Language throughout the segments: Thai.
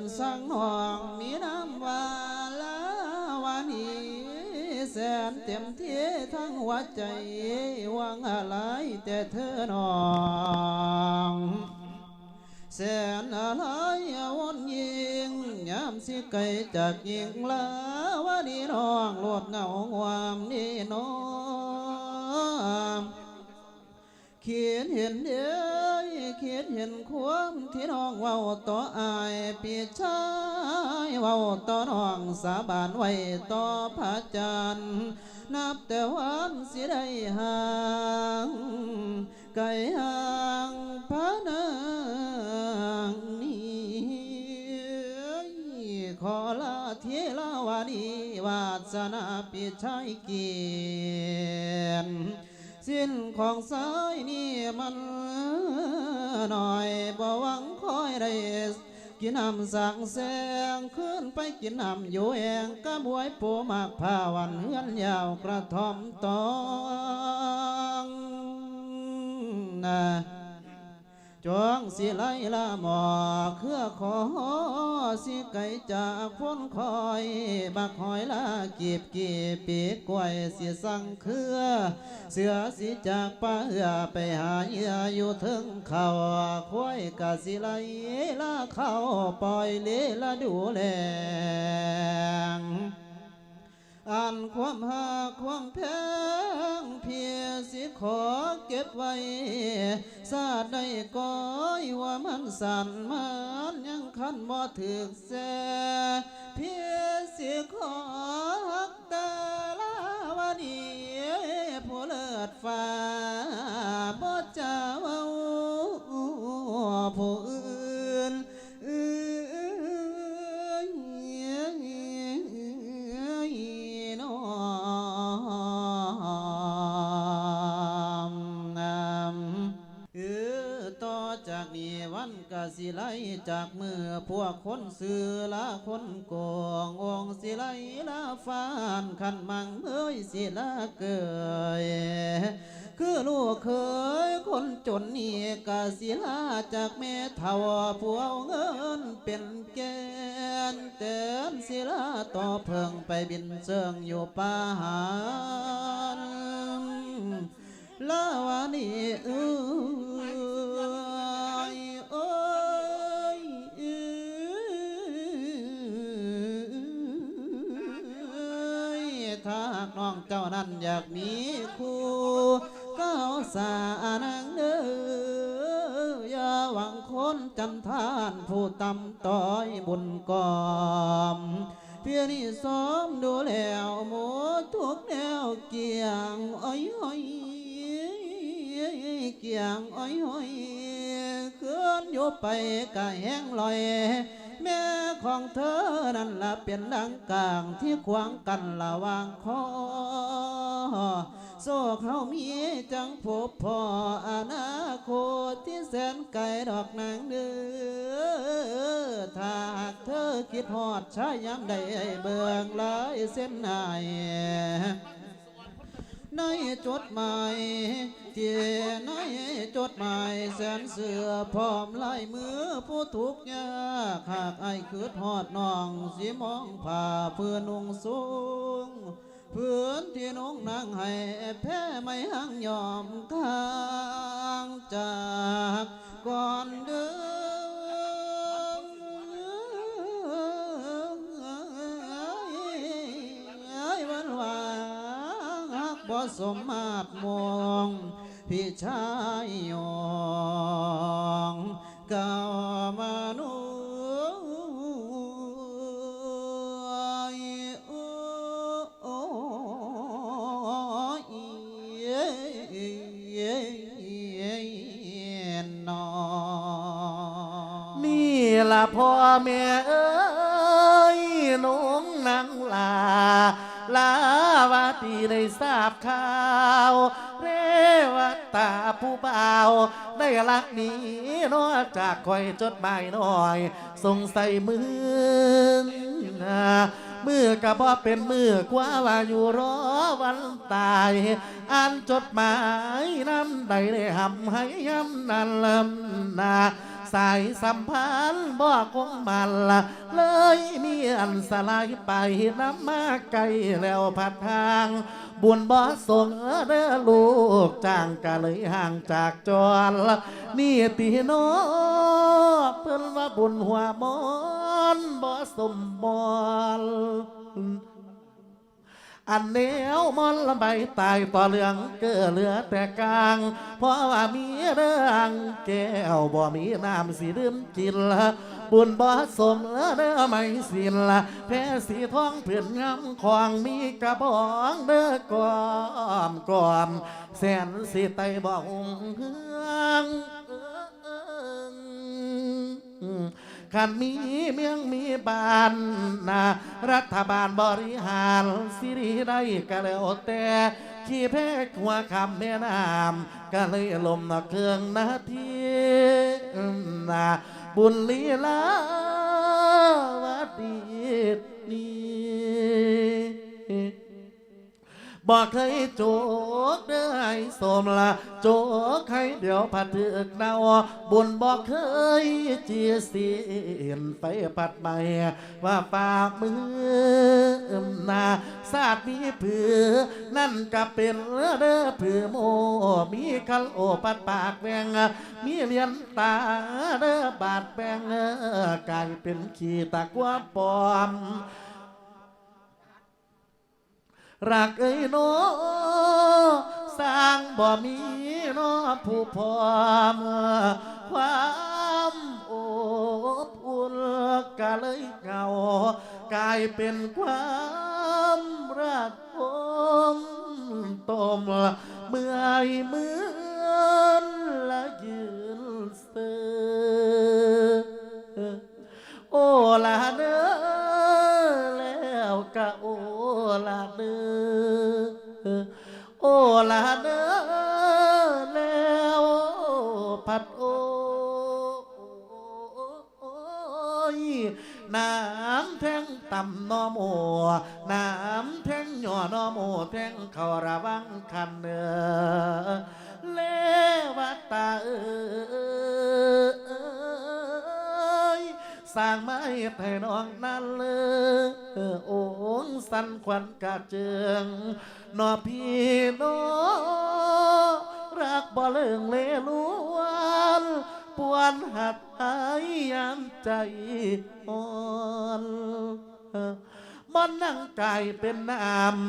อื่นสังหองมีน้ำวาลาวานีแสนเต็มที่ทั้งหัวใจวังอะไรแต่เธอนองแสนอะไรวนยิงยามสิไกลจากยิงลาวาดีน้องลดเงาความนี่น้องเขียนเห็นเด้อ เขียนเห็นความที่น้องเว้าต่ออายพี่ชายเว้าต่อน้องสาบานไว้ต่อพระจันทร์นับแต่วันสิได้ห่างไก่ห่างพระนางนี้ขอลาเทลาวานีวาสนาปิชัยเกียรติ สิ้นของสายนี่มันหน่อยบ่หวังคอยได้กินน้ำสังแสงขึ้นไปกินน้ำอยู่แองกระบวยปูมากผ้าวันเฮือนยาวกระทอมตองนะ จวงสิไลละหมอเครือขอสิไก่จากพ้นคอยบักหอยละกีบกีบปีกกล้วยสิสั่งเครือ เสือสิจากป่าเอือไปหาเหยื่ออยู่ถึงเขาควายกะสิไลละเขาปล่อยเลละดูแลงอ่านความหาความแพงเพียสิ ขอเก็บไว้ซาดได้ก้อยว่ามันสั่นมันยังคันบ่ถึกแสเพียเสียขอ เออต่อจากนี้วันกสิไลจากมือพวกคนซื้อละคนโกงองสิไลละฟานขันมังเอ้ยสิละเกยคือลูกเคยคนจนนี่กะสิลาจากแม่เท่าผู้เงินเป็นแกนเตือนสิลาต่อเพิ่งไปบินเชิงอยู่ป่าหาร ลาวานี่เอ้ยโอ้ยถ้ากน้องเจ้านั้นอยากมีคู่ก้าวสานังเด้ออย่าหวังคนจันทานผู้ตำต้อยบุญกอมเพียนี่ซ้อมดูแล้วหมูทุกแนวเกี่ยงอ้อยอ้อย เกี่ยงอ้อยอ้อยเคลื่อนอยู่ไปกะแห้งลอย แม่ของเธอนั่นละเป็นดังกลางที่ขวางกันระวางคอโซ่เขามีจังพบพ่ออนาคตที่แสนไกลดอกนางเด้อถ้าหากเธอคิดฮอดชายยามใดเบิ่งลายเส้นไหน ในจดหมายที่ในจดหมายแสนเสือพร้อมลายมือผู้ทุกข์ยากหากไอ้คืดหอดน้องสิมองผ่าเพื่อนุ่งสูงเพื่อนที่น้องนางให้แพ้ไม่หังยอมทางจากก่อนเดิน บ่สมมาตรมองพี่ชายยองกามานุยโอ้ยนอนี่ละพ่อแม่เอ้ ลาวาตีได้ทราบข่าว เรวตาผู้เบาวได้ลักหนี้นอกจากคอยจดหมายน้อย สงสัยมือนะมือกับบ่เป็นมือกว่าว่าอยู่รอวันตาย อ่านจดหมายน้ำใดได้หำให้ย้ำนั่นลำนา สายสัมพันธ์บ่คงมันละเลยมีอันสลายไปน้ำมาไกลแล้วพัดทาง บุญบ่ส่งเด้อลูกจ้างก็เลยห่างจากจรนี่ตีโนอเพิ่นว่าบุญหัวมอนบ่สมบอน อันเนียวมอนละใบตายต่อเรื่องเกิดเหลือแต่กลาง เพราะว่ามีเรื่องแก้วบ่มีน้ำสีดื่มกินละบุญบ่สมเด้อไม่สินละแพ้สีทองเพื่อนงามของมีกระบองเด้อกอมกอมแสนสีไตบ่หงเฮือง ขันมีเมืองมีบ้านนะรัฐบาลบริหารสิริได้ก็แล้วแต่ขี้เพกหัวคำแม่น้ำก็เลยลมนะเครื่องนาทีนะบุญลีลา บอกเคยโจกเด้อให้สมละโจกให้เดี๋ยวผัดถึกเนาบุญบอกเคยจียเสีนไปปัดใหม่ว่าฝากมือนาศาสตร์มีผือ นั่นก็เป็นเด้อผือโมมีคันโอปัดปากแวงมีเหรียญตาเด้อบาดแบงกลายเป็นขี้ตะกัวปอม รักเอ้ยโนสร้างบ่มีโนผู้พร้อมความอบอุ่นก็เลยเหงากลายเป็นความรักอมตมเมื่อยเหมือนละยืนเสือโอลาเด้อแล้วก็โอลาเด้อโอ ลาเด้อแล้วพัดโอยน้ำแท่งต่ำนอโมน้ำแท่งหย่อนอโมแท่งเขาระวังคันเนอเลวตาเออ ร้างไม้ให้น้องนั่นเลยโอ้งสันควันกะเจิงนอพี่น้องรักบ่เลิงเลลวนปวนหัดหายยามใจอ่อน บ่อนนั่งกายเป็นน้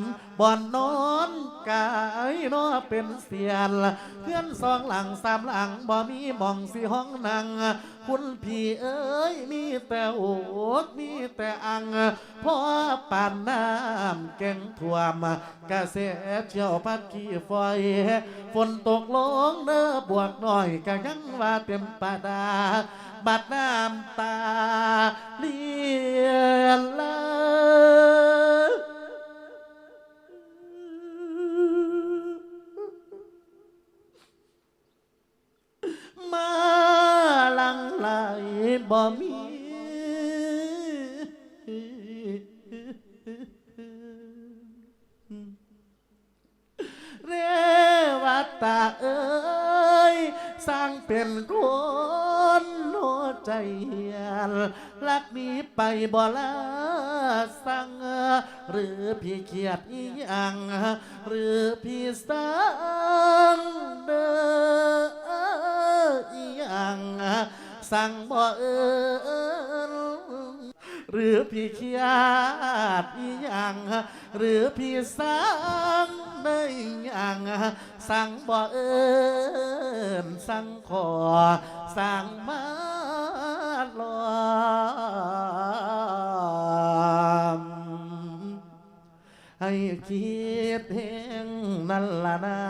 ำบ่อนนอนกายนอเป็นเสียนเพื่อนสองหลังสามหลังบ่มีมองสีห้องนั่งคุณพี่เอ้ยมีแต่โอดมีแต่อังพ่อป่านน้ำแกงท่วมกระเสเชี่ยวพัดขี้ฝอยฝนตกลงเด้อบวกหน่อยก็ยังว่าเต็มปาดาบัดน้ำตาเลียนเลยมา เรวัตตาเอ้ย สร้างเป็นคนหัวใจเหียนลักนี้ไปบ่ละสั่งหรือพี่เขียดอีหยัง หรือพี่สังเดออีหยัง สั่งบ่เอิน หรือพี่เขียดอีหยังหรือพี่สังได้หยังสั่งบ่เอินสั่งขอสั่งมาลอมให้คิดเพ่งนั่นละนา